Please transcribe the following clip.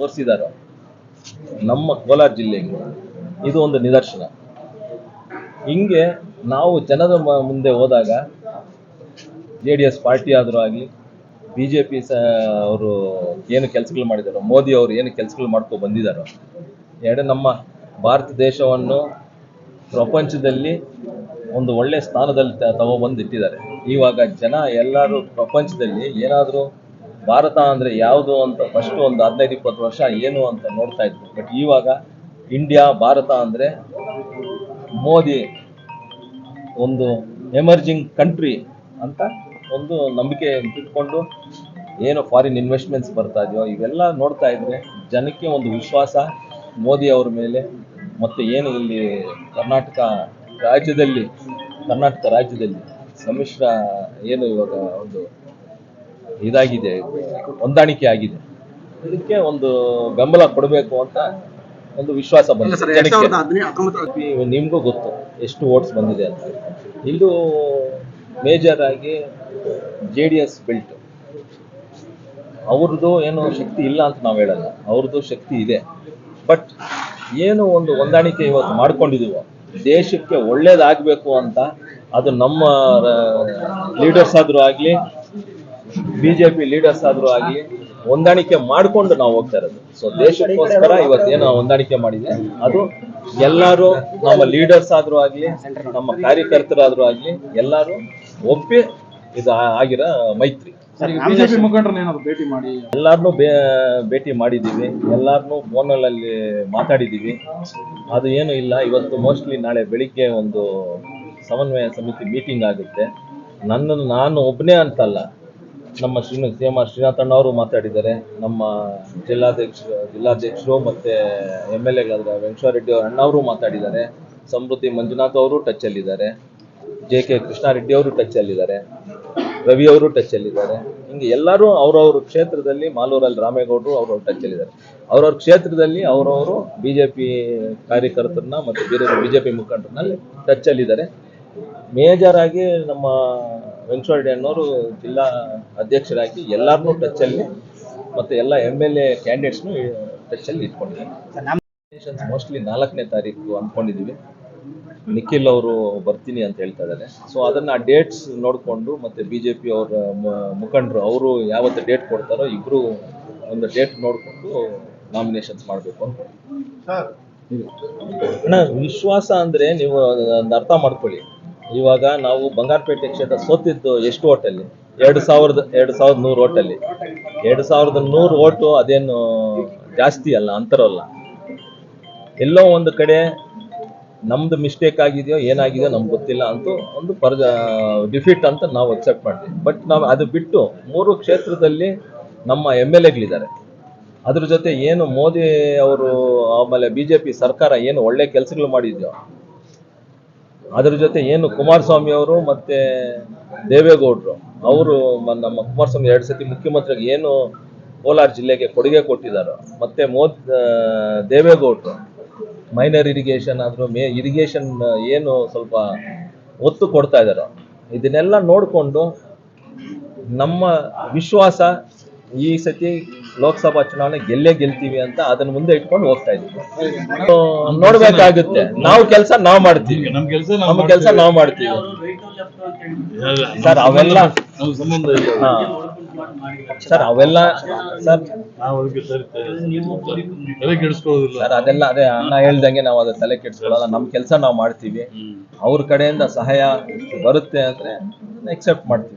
ತೋರಿಸಿದಾರೋ ನಮ್ಮ ಕೋಲಾರ ಜಿಲ್ಲೆಗೆ ಇದು ಒಂದು ನಿದರ್ಶನ. ಹಿಂಗೆ ನಾವು ಜನರ ಮುಂದೆ ಹೋದಾಗ ಜೆ ಡಿ ಎಸ್ ಪಾರ್ಟಿ ಆದರೂ ಆಗಲಿ, ಬಿ ಜೆ ಪಿ ಸ, ಅವರು ಏನು ಕೆಲಸಗಳು ಮಾಡಿದಾರೋ, ಮೋದಿ ಅವರು ಏನು ಕೆಲಸಗಳು ಮಾಡ್ಕೊಂಡು ಬಂದಿದ್ದಾರೋ ಎರಡು ನಮ್ಮ ಭಾರತ ದೇಶವನ್ನು ಪ್ರಪಂಚದಲ್ಲಿ ಒಂದು ಒಳ್ಳೆ ಸ್ಥಾನದಲ್ಲಿ ತಗೊಬಂದು ಇಟ್ಟಿದ್ದಾರೆ ಇವಾಗ ಜನ ಎಲ್ಲರೂ ಪ್ರಪಂಚದಲ್ಲಿ ಏನಾದರೂ ಭಾರತ ಅಂದರೆ ಯಾವುದು ಅಂತ ಫಸ್ಟ್ ಒಂದು ಹದಿನೈದು, ಇಪ್ಪತ್ತು ವರ್ಷ ಏನು ಅಂತ ನೋಡ್ತಾ ಇದ್ರು ಬಟ್ ಇವಾಗ ಇಂಡಿಯಾ ಭಾರತ ಅಂದರೆ ಮೋದಿ ಒಂದು ಎಮರ್ಜಿಂಗ್ ಕಂಟ್ರಿ ಅಂತ ಒಂದು ನಂಬಿಕೆ ಇಟ್ಕೊಂಡು ಏನು ಫಾರಿನ್ ಇನ್ವೆಸ್ಟ್ಮೆಂಟ್ಸ್ ಬರ್ತಾ ಇದೆಯೋ, ಇವೆಲ್ಲ ನೋಡ್ತಾ ಇದ್ರೆ ಜನಕ್ಕೆ ಒಂದು ವಿಶ್ವಾಸ ಮೋದಿ ಅವ್ರ ಮೇಲೆ ಮತ್ತು ಏನು ಇಲ್ಲಿ ಕರ್ನಾಟಕ ರಾಜ್ಯದಲ್ಲಿ ಕರ್ನಾಟಕ ರಾಜ್ಯದಲ್ಲಿ ಸಮ್ಮಿಶ್ರ ಏನು ಇವಾಗ ಒಂದು ಇದಾಗಿದೆ ಹೊಂದಾಣಿಕೆ ಆಗಿದೆ. ಇದಕ್ಕೆ ಒಂದು ಬೆಂಬಲ ಕೊಡಬೇಕು ಅಂತ ಒಂದು ವಿಶ್ವಾಸ ಬಂದಿದೆ. ನಿಮ್ಗೂ ಗೊತ್ತು ಎಷ್ಟು ವೋಟ್ಸ್ ಬಂದಿದೆ ಅಂತ. ಇದು ಮೇಜರ್ ಆಗಿ ಜೆ ಡಿ ಎಸ್ ಬೆಲ್ಟ್. ಅವ್ರದ್ದು ಏನು ಶಕ್ತಿ ಇಲ್ಲ ಅಂತ ನಾವು ಹೇಳಲ್ಲ. ಅವ್ರದ್ದು ಶಕ್ತಿ ಇದೆ. ಬಟ್ ಏನು ಒಂದು ಹೊಂದಾಣಿಕೆ ಇವತ್ತು ಮಾಡ್ಕೊಂಡಿದೀವೋ ದೇಶಕ್ಕೆ ಒಳ್ಳೇದಾಗಬೇಕು ಅಂತ ಅದು ನಮ್ಮ ಲೀಡರ್ಸ್ ಆದರೂ ಆಗಲಿ ಬಿ ಜೆ ಪಿ ಲೀಡರ್ಸ್ ಆದ್ರೂ ಆಗಲಿ ಹೊಂದಾಣಿಕೆ ಮಾಡಿಕೊಂಡು ನಾವು ಹೋಗ್ತಾ ಇರೋದು. ಸೊ ದೇಶಕ್ಕೋಸ್ಕರ ಇವತ್ತೇನು ಹೊಂದಾಣಿಕೆ ಮಾಡಿದೆ ಅದು ಎಲ್ಲರೂ ನಮ್ಮ ಲೀಡರ್ಸ್ ಆದ್ರೂ ಆಗ್ಲಿ ನಮ್ಮ ಕಾರ್ಯಕರ್ತರಾದ್ರೂ ಆಗ್ಲಿ ಎಲ್ಲರೂ ಒಪ್ಪಿ ಇದು ಆಗಿರೋ ಮೈತ್ರಿ. ಬಿಜೆಪಿ ಮುಖಂಡರು ಏನಾದ್ರು ಭೇಟಿ ಮಾಡಿ? ಎಲ್ಲಾರನ್ನೂ ಭೇಟಿ ಮಾಡಿದ್ದೀವಿ. ಎಲ್ಲಾರನ್ನೂ ಫೋನಲ್ಲಿ ಮಾತಾಡಿದ್ದೀವಿ. ಅದು ಏನು ಇಲ್ಲ. ಇವತ್ತು ಮೋಸ್ಟ್ಲಿ ನಾಳೆ ಬೆಳಿಗ್ಗೆ ಒಂದು ಸಮನ್ವಯ ಸಮಿತಿ ಮೀಟಿಂಗ್ ಆಗುತ್ತೆ. ನನ್ನನ್ನು ನಾನು ಒಬ್ಬನೇ ಅಂತಲ್ಲ. ನಮ್ಮ ಶ್ರೀಮತಿ ಸಿ ಎಂ ಆರ್ ಶ್ರೀನಾಥಣ್ಣ ಅವರು ಮಾತಾಡಿದ್ದಾರೆ. ನಮ್ಮ ಜಿಲ್ಲಾಧ್ಯಕ್ಷ, ಜಿಲ್ಲಾಧ್ಯಕ್ಷರು ಮತ್ತು ಎಂ ಎಲ್ ಎಗಳಾದ ವೆಂಕಟರೆಡ್ಡಿ ಅವ್ರ ಅಣ್ಣವರು ಮಾತಾಡಿದ್ದಾರೆ. ಸಮೃದ್ಧಿ ಮಂಜುನಾಥ್ ಅವರು ಟಚ್ಚಲ್ಲಿದ್ದಾರೆ ಜೆ ಕೆ ಕೃಷ್ಣಾರೆಡ್ಡಿ ಅವರು ಟಚ್ಚಲ್ಲಿದ್ದಾರೆ ರವಿ ಅವರು ಟಚ್ಚಲ್ಲಿದ್ದಾರೆ ಹಿಂಗೆ ಎಲ್ಲರೂ ಅವ್ರವ್ರ ಕ್ಷೇತ್ರದಲ್ಲಿ ಮಾಲೂರಲ್ಲಿ ರಾಮೇಗೌಡರು ಅವ್ರವ್ರ ಟಚ್ಚಲ್ಲಿದ್ದಾರೆ ಅವ್ರವ್ರ ಕ್ಷೇತ್ರದಲ್ಲಿ ಅವರವರು ಬಿ ಜೆ ಪಿ ಕಾರ್ಯಕರ್ತರನ್ನ ಮತ್ತು ಬೇರೆ ಬಿ ಜೆ ಪಿ ಮುಖಂಡರನ್ನ ಟಚ್ಚಲ್ಲಿದ್ದಾರೆ ಮೇಜರ್ ಆಗಿ ನಮ್ಮ ವೆಂಕಟರೆಡ್ಡಿ ಅನ್ನೋರು ಜಿಲ್ಲಾ ಅಧ್ಯಕ್ಷರಾಗಿ ಎಲ್ಲರನ್ನೂ ಟಚ್ಚಲ್ಲಿ ಮತ್ತು ಎಲ್ಲ ಎಂ ಎಲ್ ಎ ಕ್ಯಾಂಡಿಡೇಟ್ಸ್ನು ಟಚ್ಚಲ್ಲಿ ಇಟ್ಕೊಂಡಿದ್ದಾರೆ. ಮೋಸ್ಟ್ಲಿ ನಾಲ್ಕನೇ ತಾರೀಕು ಅಂದ್ಕೊಂಡಿದ್ದೀವಿ ನಿಖಿಲ್ ಅವರು ಬರ್ತೀನಿ ಅಂತ ಹೇಳ್ತಾ ಇದ್ದಾರೆ. ಸೊ ಅದನ್ನ ಡೇಟ್ಸ್ ನೋಡಿಕೊಂಡು ಮತ್ತೆ ಬಿ ಜೆ ಪಿ ಅವರ ಮುಖಂಡರು ಅವರು ಯಾವತ್ತು ಡೇಟ್ ಕೊಡ್ತಾರೋ ಇಬ್ಬರು ಒಂದು ಡೇಟ್ ನೋಡಿಕೊಂಡು ನಾಮಿನೇಷನ್ಸ್ ಮಾಡಬೇಕು ಅಂತ. ಅಣ್ಣ ವಿಶ್ವಾಸ ಅಂದರೆ ನೀವು ಒಂದು ಅರ್ಥ ಮಾಡ್ಕೊಳ್ಳಿ. ಇವಾಗ ನಾವು ಬಂಗಾರಪೇಟೆ ಕ್ಷೇತ್ರ ಸೋತಿದ್ದು ಎಷ್ಟು ಓಟಲ್ಲಿ? ಎರಡು ಸಾವಿರದ ಎರಡು ಸಾವಿರದ ನೂರು ಓಟಲ್ಲಿ. ಎರಡು ಸಾವಿರದ ನೂರು ಓಟು ಅದೇನು ಜಾಸ್ತಿ ಅಲ್ಲ ಅಂತರಲ್ಲ ಎಲ್ಲೋ ಒಂದು ಕಡೆ ನಮ್ದು ಮಿಸ್ಟೇಕ್ ಆಗಿದೆಯೋ, ಏನಾಗಿದೆಯೋ ನಮ್ಗೆ ಗೊತ್ತಿಲ್ಲ ಅಂತೂ ಒಂದು ಪರ್ ಡಿಫೀಟ್ ಅಂತ ನಾವು ಅಕ್ಸೆಪ್ಟ್ ಮಾಡ್ತೀವಿ. ಬಟ್ ನಾವು ಅದು ಬಿಟ್ಟು ಮೂರು ಕ್ಷೇತ್ರದಲ್ಲಿ ನಮ್ಮ ಎಂ ಎಲ್ ಎಗಳಿದ್ದಾರೆ. ಅದ್ರ ಜೊತೆ ಏನು ಮೋದಿ ಅವರು, ಆಮೇಲೆ ಬಿ ಜೆ ಪಿ ಸರ್ಕಾರ ಏನು ಒಳ್ಳೆ ಕೆಲಸಗಳು ಮಾಡಿದ್ಯೋ ಅದ್ರ ಜೊತೆ ಏನು ಕುಮಾರಸ್ವಾಮಿ ಅವರು ಮತ್ತೆ ದೇವೇಗೌಡರು, ಅವರು ನಮ್ಮ ಕುಮಾರಸ್ವಾಮಿ ಎರಡು ಸತಿ ಮುಖ್ಯಮಂತ್ರಿಗೆ ಏನು ಕೋಲಾರ ಜಿಲ್ಲೆಗೆ ಕೊಡುಗೆ ಕೊಟ್ಟಿದ್ದಾರೋ ಮತ್ತೆ ಮೋದ್ ದೇವೇಗೌಡರು ಮೈನರ್ ಇರಿಗೇಷನ್ ಆದರೂ ಮೇ ಇರಿಗೇಷನ್ ಏನು ಸ್ವಲ್ಪ ಒತ್ತು ಕೊಡ್ತಾ ಇದ್ದಾರೋ ಇದನ್ನೆಲ್ಲ ನೋಡಿಕೊಂಡು ನಮ್ಮ ವಿಶ್ವಾಸ ಈ ಸತಿ ಲೋಕಸಭಾ ಚುನಾವಣೆ ಗೆಲ್ಲೇ ಗೆಲ್ತೀವಿ ಅಂತ ಅದನ್ನ ಮುಂದೆ ಇಟ್ಕೊಂಡು ಹೋಗ್ತಾ ಇದ್ವಿ ನೋಡ್ಬೇಕಾಗುತ್ತೆ ನಾವು ಕೆಲಸ ನಾವು ಮಾಡ್ತೀವಿ. ನಮ್ಮ ಕೆಲಸ ನಾವು ಮಾಡ್ತೀವಿ. ಸರ್ ಅವೆಲ್ಲ ಸರ್ ಅವೆಲ್ಲ ಸರ್ ಸರಿ ಅದೆಲ್ಲ ಅದೇ ಅಣ್ಣ ಹೇಳ್ದಂಗೆ ನಾವು ಅದ್ರ ತಲೆ ಕೆಡ್ಸ್ಕೊಳ್ಳಲ್ಲ. ನಮ್ ಕೆಲಸ ನಾವು ಮಾಡ್ತೀವಿ. ಅವ್ರ ಕಡೆಯಿಂದ ಸಹಾಯ ಬರುತ್ತೆ ಅಂದ್ರೆ ಎಕ್ಸೆಪ್ಟ್ ಮಾಡ್ತೀವಿ.